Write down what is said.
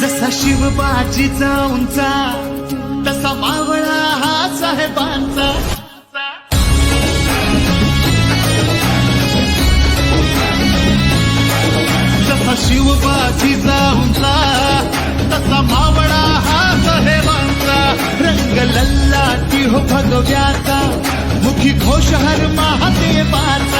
जसा शिवबाजीचा उंचा तसा मावळा हा साहेबांचा. जसा शिवबाजीचा उंचा तसा मावळा हा साहेबांचा. रंग लल्ला हो भगव्याचा मुखी घोष हर महादेवाचा.